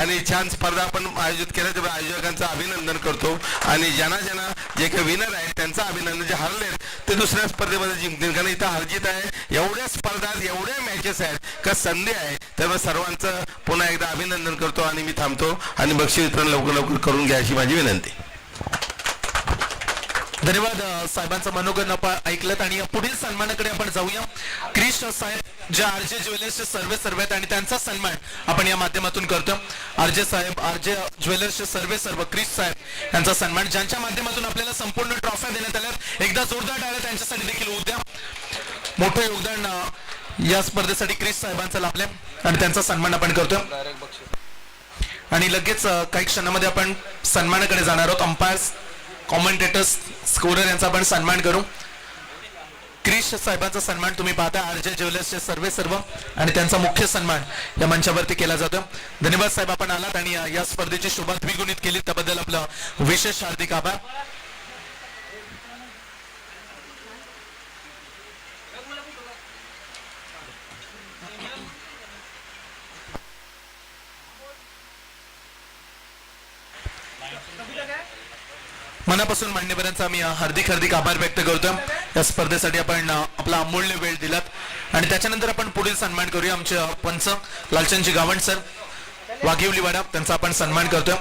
आणि छान स्पर्धा आपण आयोजित केल्या त्यामुळे आयोजकांचं अभिनंदन करतो. आणि ज्यांना ज्यांना जे काही विनर आहेत त्यांचं अभिनंदन जे हरले ते दुसऱ्या स्पर्धेमध्ये जिंकतील. कारण इथं हरजित आहे एवढ्या स्पर्धा एवढ्या मॅचेस आहेत का संधी आहे. त्यामुळे सर्वांचं पुन्हा एकदा अभिनंदन करतो आणि मी थांबतो. आणि बक्षीस वितरण लवकर लवकर करून घ्या अशी माझी विनंती. धन्यवाद साहेबांचं मनोगत आपण ऐकलं आणि पुढील सन्मानाकडे आपण जाऊया. क्रिश साहेब जे आरजे ज्वेलर्सचे सर्वे सर्व आहेत आणि त्यांचा सन्मान आपण या माध्यमातून करतो आरजे साहेब आरजे ज्वेलर्सचे सर्वे सर्व क्रिश साहेब यांचा सन्मान ज्यांच्या माध्यमातून आपल्याला संपूर्ण ट्रॉफ्या देण्यात आल्या. एकदा जोरदार टाळ्या त्यांच्यासाठी देखील होऊ द्या. मोठं योगदान या स्पर्धेसाठी क्रिश साहेबांचं लाभलंय आणि त्यांचा सन्मान आपण करतो आणि लगेच काही क्षणामध्ये आपण सन्मानाकडे जाणार आहोत. अंपायर्स कॉमेंटेटर्स स्कोरर यांचा आपण सन्मान करू. क्रिश साहेबांचा सन्मान तुम्ही पाहता आरजे ज्वेलर्सचे सर्वे सर्व आणि त्यांचा मुख्य सन्मान या मंचावरती केला जातो. धन्यवाद साहेब आपण आलात आणि या स्पर्धेची शोभा द्विगुणित केली त्याबद्दल आपलं विशेष हार्दिक आभार. मनापासून मान्यवरांचा आम्ही हार्दिक हार्दिक आभार व्यक्त करतो या स्पर्धेसाठी आपण आपला अमूल्य वेळ दिलात. आणि त्याच्यानंतर आपण पुढील सन्मान करूया आमचे पंच लालचंदजी गावंड सर. वाघिवली वाडा त्यांचा आपण सन्मान करतोय.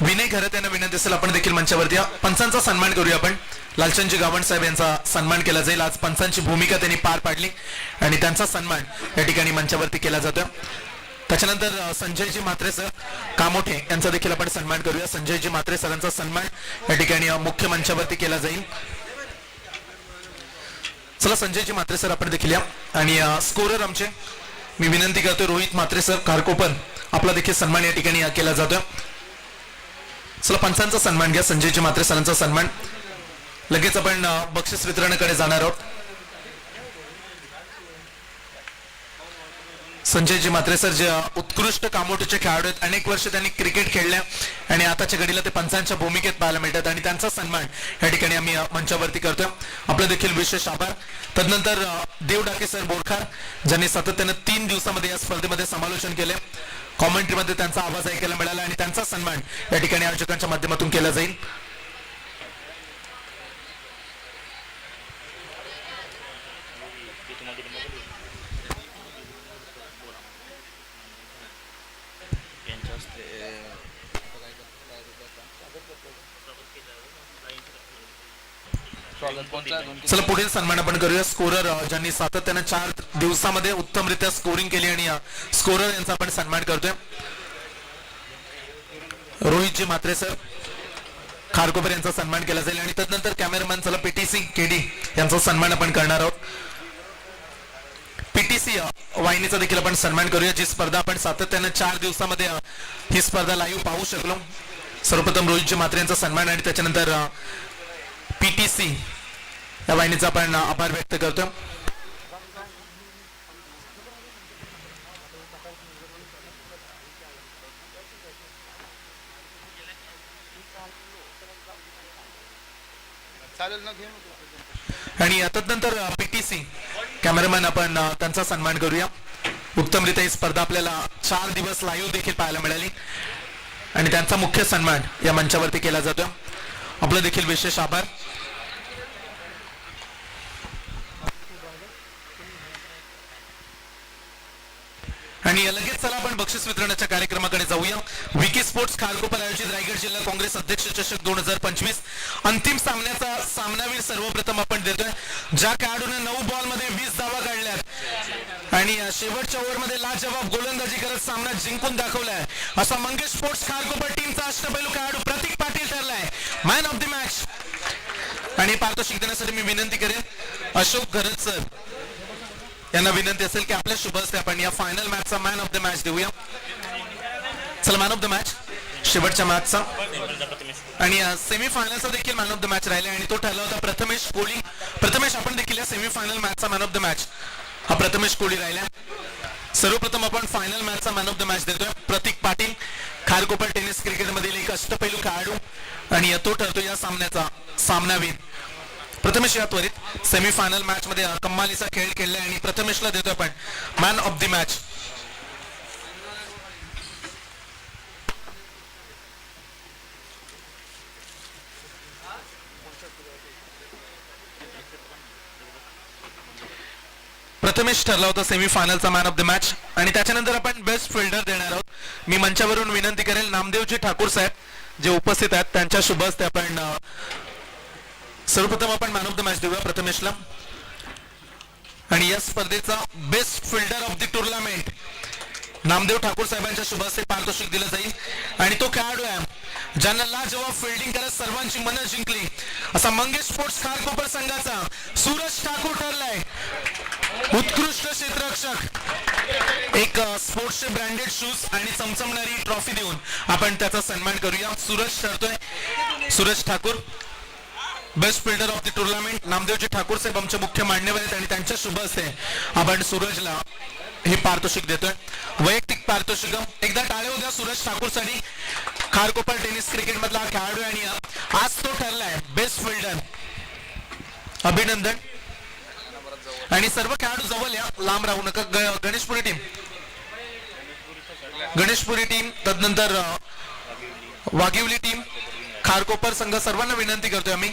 विनय खरं यांना विनंती असेल आपण देखील मंचावरती पंचांचा सन्मान करूया आपण. लालचंदजी गावंड साहेब यांचा सन्मान केला जाईल. आज पंचांची भूमिका त्यांनी पार पाडली. आणि त्यांचा सन्मान या ठिकाणी मंचावरती केला जातोय. त्याच्यानंतर संजयजी म्हात्रे सर कामोठे यांचा देखील आपण सन्मान करूया. संजयजी म्हात्रे सरांचा सन्मान या ठिकाणी मुख्य मंचावरती केला जाईल. चला संजयजी म्हात्रे सर आपण देखील या. आणि स्कोरर आमचे मी विनंती करतो रोहित म्हात्रे सर खारकोपन आपला देखील सन्मान या ठिकाणी केला जातोय. चला पंचांचा सन्मान घ्या. संजयजी म्हात्रे सरांचा सन्मान. लगेच आपण बक्षीस वितरणाकडे जाणार आहोत. संजयजी म्हात्रे सर जे उत्कृष्ट कामोटीचे खेळाडू आहेत. अनेक वर्ष त्यांनी क्रिकेट खेळल्या आणि आताच्या घडीला ते पंचांच्या भूमिकेत पाहायला मिळतात आणि त्यांचा सन्मान या ठिकाणी आम्ही मंचावरती करतोय. आपलं देखील विशेष आभार. तदनंतर देव डाके सर बोरखार ज्यांनी सातत्यानं तीन दिवसामध्ये या स्पर्धेमध्ये समालोचन केले. कॉमेंट्रीमध्ये त्यांचा आवाज ऐकायला मिळाला आणि त्यांचा सन्मान या ठिकाणी आयोजकांच्या माध्यमातून केला जाईल. चला पुढील सन्मान आपण करूया. स्कोरर ज्यांनी सातत्यानं चार दिवसामध्ये उत्तमरित्या स्कोरिंग केली आणि स्कोरर यांचा आपण सन्मान करतोय. रोहितजी म्हात्रे सर खारकोपर यांचा सन्मान केला जाईल. आणि तदनंतर कॅमेरामॅन चला पीटीसी केडी यांचा सन्मान आपण करणार आहोत. पीटीसी वाहिनीचा देखील आपण सन्मान करूया जी स्पर्धा आपण सातत्यानं चार दिवसामध्ये ही स्पर्धा लाईव्ह पाहू शकलो. सर्वप्रथम रोहितजी म्हात्रे यांचा सन्मान आणि त्याच्यानंतर पीटीसी या वाहिनीचा आपण आभार व्यक्त करतो. आणि तदनंतर पीटीसी कॅमेरामॅन आपण त्यांचा सन्मान करूया. उत्तमरित्या ही स्पर्धा आपल्याला चार दिवस लाईव्ह देखील पाहायला मिळाली. आणि त्यांचा मुख्य सन्मान या मंचावरती केला जातो. आपलं देखील विशेष आभार. आणि लगेच चला आपण बक्षीस वितरणाच्या कार्यक्रमाकडे जाऊया. विकी स्पोर्ट्स खारकोपर आयोजित रायगड जिल्हा काँग्रेस अध्यक्ष चषक दोन हजार पंचवीस. अंतिम सामन्याचा सामनावीर सर्वप्रथम आपण देतोय. ज्या खेळाडूने नऊ बॉलमध्ये वीस धावा काढल्यात आणि शेवटच्या शेवटच्या ओव्हरमध्ये लाजवाब गोलंदाजी करत सामना जिंकून दाखवलाय. असा मंगेश स्पोर्ट्स खारकोपर टीमचा अष्टपैलू खेळाडू प्रतीक पाटील ठरलाय. मॅन ऑफ द मॅच आणि पारितोषिक देण्यासाठी मी विनंती करेन. अशोक घरत सर यांना विनंती असेल की आपल्या शुभ हस्ते आपण या फायनल मॅचचा मॅन ऑफ द मॅच देऊया. चला मॅन ऑफ द मॅच शेवटच्या मॅचचा आणि सेमी फायनलचा देखील मॅन ऑफ द मॅच राहिला आणि तो ठरला होता प्रथमेश कोळी. प्रथमेश आपण देखील या सेमी फायनल मॅचचा मॅन ऑफ द मॅच हा प्रथमेश कोळी राहिला. सर्वप्रथम आपण फायनल मॅचचा मॅन ऑफ द मॅच देतोय. प्रतीक पाटील खारकोपर टेनिस क्रिकेटमधील एक अष्टपैलू खेळाडू. आणि तो ठरतो या सामन्याचा सामनावीर. प्रथमेश या त्वरित सेमीफायनल मॅच मध्ये कम्मालीचा खेळ खेळलाय आणि प्रथमेशला देतोय आपण. Man of the match Prathamesh ठरला होता सेमीफायनलचा मॅन ऑफ द मॅच आणि त्याच्यानंतर आपण बेस्ट फिल्डर देणार आहोत. मी मंचावरून विनंती करेल नामदेवजी ठाकूर साहेब जे उपस्थित आहेत त्यांच्या शुभ हस्ते आपण सर्वप्रथम आपण मॅन ऑफ द मॅच देऊया प्रथमेशला आणि या स्पर्धेचा best fielder of the tournament Namdev Thakur साहेबांच्या शुभ पारितोषिक दिलं जाईल. आणि तो खेळाडू आहे ज्यांना जेव्हा फिल्डिंग करत सर्वांची मनं जिंकली. असा मंगेश स्पोर्ट्स खारकोपर संघाचा सूरज ठाकूर ठरलाय. उत्कृष्ट क्षेत्ररक्षक. एक स्पोर्ट्सचे ब्रँडेड शूज आणि चमचमणारी ट्रॉफी देऊन आपण त्याचा सन्मान करूया. Suraj ठरतोय. Suraj Thakur best fielder of the tournament Namdevji Thakur साहेब आमचे मुख्य मान्यवर आहेत आणि त्यांच्या शुभ हस्ते आपण सूरजला हे पारितोषिक देतोय. वैयक्तिक पारितोषिक एकदा टाळे उद्या सूरज ठाकूरसाठी खारकोपर टेनिस क्रिकेट मधला खेळाडू आणि आज तो ठरलाय बेस्ट फिल्डर अभिनंदन. आणि सर्व खेळाडू जवळ या लांब राहू नका. गणेशपुरी टीम गणेशपुरी टीम तदनंतर वाघिवली टीम खारकोपर संघ सर्वांना विनंती करतोय आम्ही.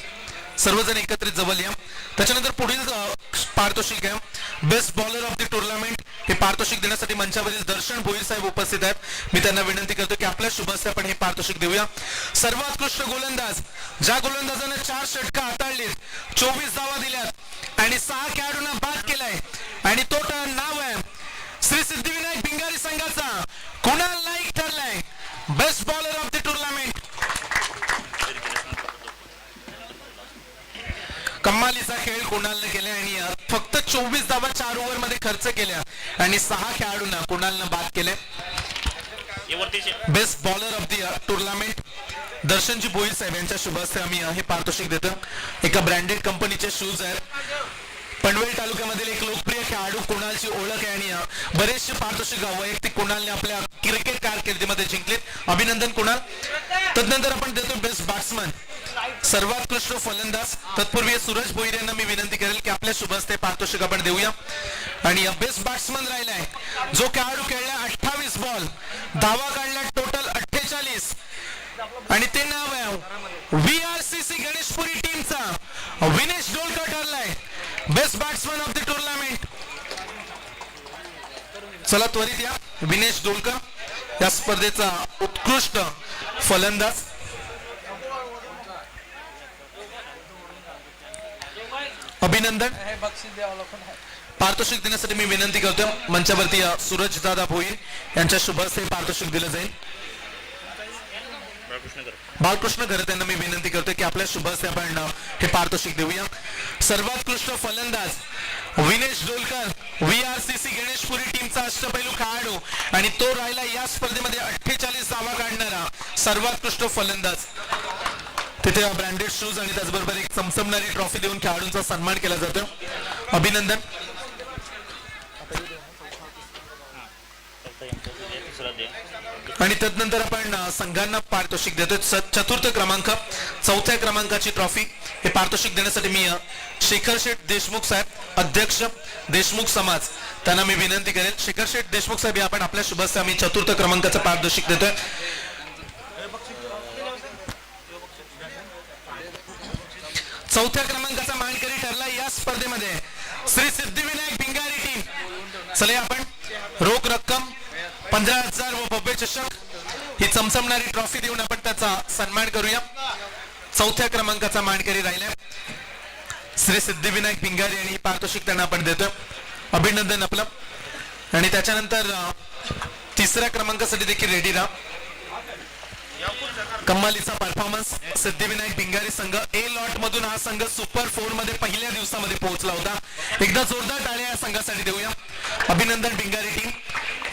सर्वजण एकत्रित जवळ या. त्याच्यानंतर पुढील पारितोषिक आहे best bowler of the tournament हे पारितोषिक देण्यासाठी मंचावरील दर्शन भोईर साहेब उपस्थित आहेत. मी त्यांना विनंती करतो की आपल्या शुभ आपण हे पारितोषिक देऊया. सर्वोत्कृष्ट गोलंदाज. ज्या गोलंदाजाने चार षटका हाताळलीत चोवीस धावा दिल्यात आणि सहा खेळाडूंना बाद केलाय आणि तो नाव आहे. श्री सिद्धिविनायक भिंगारी संघाचा. Kunal Naik ठरलाय? Best bowler of the tournament कम्मालीचा खेळ कुणालनं केल्या आणि फक्त चोवीस धावा चार ओव्हरमध्ये खर्च केल्या. आणि सहा खेळाडूंना कुणालनं बाद केले best bowler of the tournament Darshanji Bhoi साहेब यांच्या शुभ हस्ते आम्ही हे पारितोषिक देतो. एका ब्रँडेड कंपनीचे शूज आहेत. पनवेल तालुक्यामधील एक लोकप्रिय खेळाडू कुणालची ओळख आहे आणि बरेचसे पारितोषिक वैयक्तिक कुणालने आपल्या क्रिकेट कारकिर्दीमध्ये जिंकलेत. अभिनंदन कुणाल. तदनंतर आपण देतो बेस्ट बॅट्समन सर्वोत्कृष्ट फलंदाज तत्पूर्वी सूरज भोईर यांना मी विनंती करेल की आपल्या शुभ हस्ते पारितोषिक आपण देऊया. आणि बेस्ट बॅट्समन राहिलाय जो खेळाडू खेळला अठ्ठावीस बॉल धावा काढला टोटल अठ्ठेचाळीस. आणि ते नाव आहे V R C C Ganeshpuri टीमचा Vinesh Dolkar ठरलाय best batsman of the tournament चला त्वरित या विनेश डोलकर या स्पर्धेचा उत्कृष्ट फलंदाज. अभिनंदन. पारितोषिक देण्यासाठी मी विनंती करतो मंचावरती सूरज दादा भोईर यांच्या शुभ हस्ते पारितोषिक दिलं जाईल. बाळकृष्ण घरत यांना मी विनंती करतोय की आपल्या शुभ हस्ते आपण हे पारितोषिक देऊया. सर्वोत्कृष्ट फलंदाज Vinesh Dolkar V R C C Ganeshpuri टीमचा अष्टपैलू खेळाडू. आणि तो राहिला या स्पर्धेमध्ये अठ्ठेचाळीस धावा काढणारा सर्वोत्कृष्ट फलंदाज. तिथे ब्रँडेड शूज आणि त्याचबरोबर एक चमचमणारी ट्रॉफी देऊन खेळाडूंचा सन्मान केला जातो. अभिनंदन. आणि तदनंतर आपण संघांना पारितोषिक देतोय. चतुर्थ क्रमांक चौथ्या क्रमांकाची ट्रॉफी हे पारितोषिक देण्यासाठी मी शेखर शेठ देशमुख साहेब अध्यक्ष देशमुख समाज त्यांना मी विनंती करेल. शेखर शेठ देशमुख साहेब आपण आपल्या शुभेच्छा मी चतुर्थ क्रमांकाचं पारितोषिक देतोय. चौथ्या क्रमांकाचा मानकरी ठरला या स्पर्धेमध्ये. श्री सिद्धिविनायक भिंगारी टीम चले आपण. रोख रक्कम पंधरा हजार व भव्य चषक. ही चमचमणारी ट्रॉफी देऊन आपण त्याचा सन्मान करूया. चौथ्या क्रमांकाचा मानकरी राहिलाय. श्री सिद्धिविनायक भिंगारी आणि ही पारितोषिक त्यांना आपण देतोय. अभिनंदन आपलं. आणि त्याच्यानंतर तिसऱ्या क्रमांकासाठी देखील रेडी राहा. कम्मालीचा परफॉर्मन्स सिद्धिविनायक भिंगारी संघ ए लॉट मधून हा संघ सुपर फोरमध्ये पहिल्या दिवसामध्ये पोहोचला होता. एकदा जोरदार टाळ्या या संघासाठी देऊया. अभिनंदन भिंगारी टीम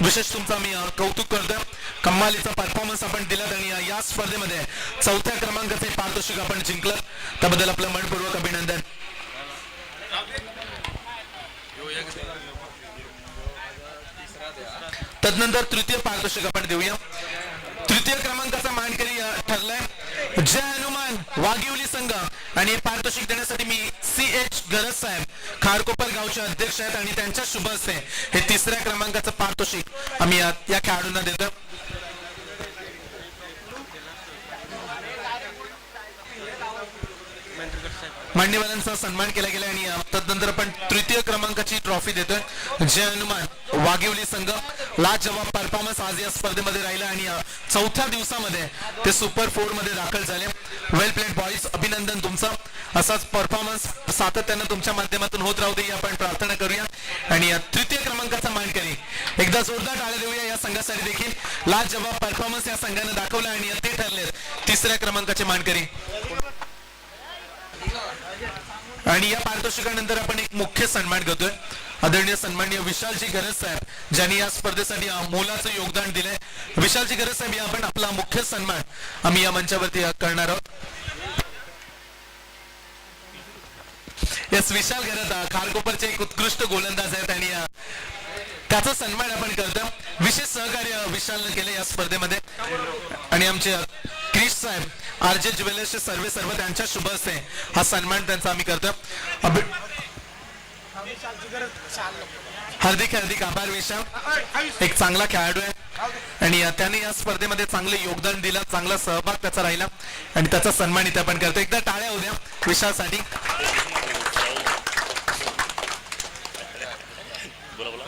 विशेष तुमचा मी कौतुक करतोय. कम्मालीचा परफॉर्मन्स आपण दिला आणि या स्पर्धेमध्ये चौथ्या क्रमांकाचे पारितोषिक आपण जिंकलं. त्याबद्दल आपलं मनपूर्वक अभिनंदन. तदनंतर तृतीय पारितोषिक आपण देऊया. तृतीय क्रमांकाचा जय हनुमान वाघिवली संघ. आणि पारितोषिक देण्यासाठी मी सी एच गरज साहेब खारकोपर गावचे अध्यक्ष आहेत आणि त्यांच्या शुभ हस्ते हे तिसऱ्या क्रमांकाचं पारितोषिक आम्ही या खेळाडूंना देतो मान्यवरांचा सन्मान केला गेला आणि तदनंतर आपण तृतीय क्रमांकाची ट्रॉफी देतोय. जय हनुमान वाघिवली संघ. लाजवाब परफॉर्मन्स आज या स्पर्धेमध्ये राहिला आणि चौथ्या दिवसामध्ये ते सुपर फोरमध्ये दाखल झाले. वेल प्लेड बॉईज अभिनंदन तुमचं. असाच परफॉर्मन्स सातत्यानं तुमच्या माध्यमातून होत राहू दे ही आपण प्रार्थना करूया. आणि तृतीय क्रमांकाचा मानकरी एकदा जोरदार टाळ्या देऊया या संघासाठी देखील. लाजवाब परफॉर्मन्स या संघाने दाखवला आणि ते ठरले तिसऱ्या क्रमांकाचे मानकरी आणि या पारितोषिकानंतर आपण एक मुख्य सन्मान करतोय आदरणीय सन्माननीय विशालजी गरज साहेब ज्यांनी या स्पर्धेसाठी मोलाचं योगदान दिलंय. विशालजी गरज साहेब या आपण आपला मुख्य सन्मान आम्ही या मंचावरती करणार आहोत. यस विशाल गरज खारकोपरचे एक उत्कृष्ट गोलंदाज आहेत आणि त्याचा सन्मान आपण करतो विशेष सहकार्य विशालनं केलं या स्पर्धेमध्ये. आणि आमचे क्रिश साहेब आर जे ज्वेलर्सचे सर्वे सर्व त्यांच्या शुभ असते हा सन्मान त्यांचा आम्ही करतो हार्दिक हार्दिक आभार विशाल एक चांगला खेळाडू आहे. आणि त्याने या स्पर्धेमध्ये चांगले योगदान दिलं चांगला सहभाग त्याचा राहिला. आणि त्याचा सन्मान इथे आपण करतो एकदा टाळ्या उद्या विशालसाठी.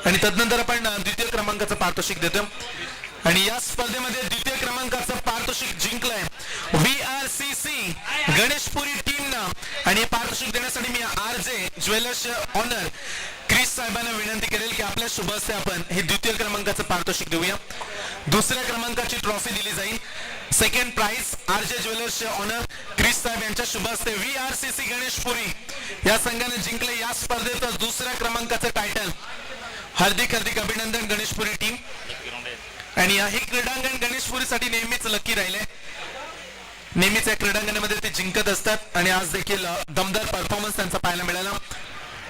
आणि तदनंतर आपण द्वितीय क्रमांकाचं पारितोषिक देतो आणि या स्पर्धेमध्ये द्वितीय क्रमांकाचं पारितोषिक जिंकलंय V R C C Ganeshpuri टीमनं. आणि पारितोषिक देण्यासाठी मी R J jewellers owner Chris साहेबांना विनंती करेल की आपल्या शुभ हस्ते आपण हे द्वितीय क्रमांकाचं पारितोषिक देऊया. दुसऱ्या क्रमांकाची ट्रॉफी दिली जाईल. Second prize R J jewellers owner Chris साहेब यांच्या शुभ हस्ते V R C C Ganeshpuri या संघाने जिंकले या स्पर्धेत दुसऱ्या क्रमांकाचं टायटल हार्दिक हार्दिक अभिनंदन गणेशपुरी टीम आणि हे क्रीडांगण गणेशपुरीसाठी नेहमीच लकी राहिले नेहमीच या क्रीडांगणामध्ये ते जिंकत असतात. आणि आज देखील दमदार परफॉर्मन्स त्यांचा पाहायला मिळाला.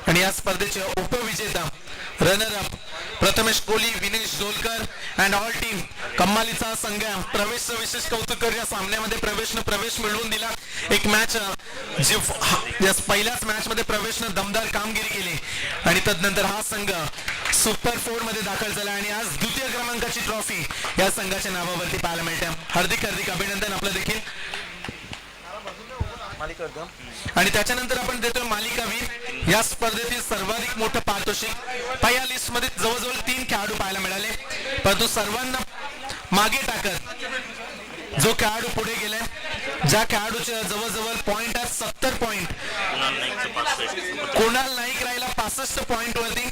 आणि या स्पर्धेचे उपविजेता runner up Prathamesh Kohli Vinesh Jolkar and all team कम्मालीचा संघ प्रवेश विशेष कौतुक या सामन्यामध्ये प्रवेश प्रवेश मिळवून दिला. एक मॅच जे या पहिल्याच मॅच मध्ये प्रवेशनं दमदार कामगिरी केली. आणि तदनंतर हा संघ सुपर फोरमध्ये दाखल झाला आणि आज द्वितीय क्रमांकाची ट्रॉफी या संघाच्या नावावरती पाहायला मिळते. हार्दिक हार्दिक अभिनंदन आपलं देखील. आणि त्याच्यानंतर आपण देतोय मालिकावीर या स्पर्धेतील सर्वाधिक मोठं पारितोषिक. या लिस्टमध्ये जवळजवळ तीन खेळाडू पाहायला मिळाले. परंतु सर्वांना मागे टाकत जो खेळाडू पुढे गेलाय ज्या खेळाडूचे जवळजवळ पॉइंट आहेत सत्तर पॉइंट कुणाल नाईक राहिला पासष्ट पॉइंट वरती.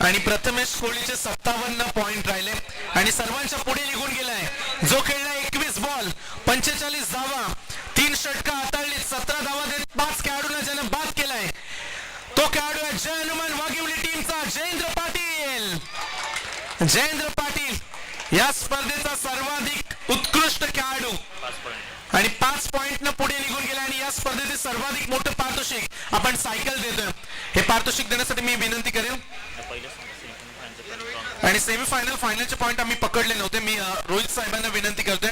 आणि प्रथमेश कोहलीचे सत्तावन्न पॉइंट राहिले. आणि सर्वांच्या पुढे निघून गेलाय. जो खेळला एकवीस बॉल पंचेचाळीस धावा तीन षटका हाताळली सतरा धावा देत पाच खेळाडूंना ज्यानं बाद केलाय तो खेळाडू आहे जय हनुमान वाघिवली टीमचा जयेंद्र पाटील. जयेंद्र पाटील या स्पर्धेचा सर्वाधिक उत्कृष्ट खेळाडू. आणि पाच पॉइंट न पुढे निघून गेला आणि या स्पर्धेतील सर्वाधिक मोठं पारितोषिक आपण सायकल देतोय. हे पारितोषिक देण्यासाठी मी विनंती करेन. आणि सेमीफायनल फायनलचे पॉइंट आम्ही पकडले नव्हते. मी रोहित साहेबांना विनंती करतोय.